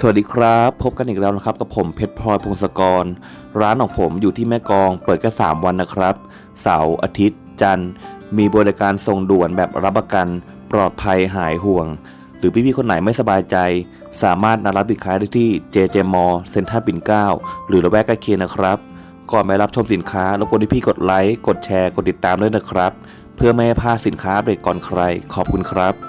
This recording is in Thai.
สวัสดีครับ พบกันอีกแล้วนะครับ กับผมเพชรพลอยพงศกร ร้านของผมอยู่ที่แม่กอง เปิดแค่3วันนะครับ เสาร์อาทิตย์ จันทร์ มีบริการส่งด่วนแบบรับประกัน ปลอดภัยหายห่วง หรือพี่ๆคนไหนไม่สบายใจ สามารถนัดรับสินค้าได้ที่ JJ m a l l เซ็นทรัลปิ่นเกล้าหรือระแวกใกล้เคียงนะครับ ก่อนไปรับชมสินค้ารบกวนพี่ๆกดไลค์กดแชร์กดติดตามด้วยนะครับ เพื่อไม่ให้พลาดสินค้าอัปเดตก่อนใคร ขอบคุณครับ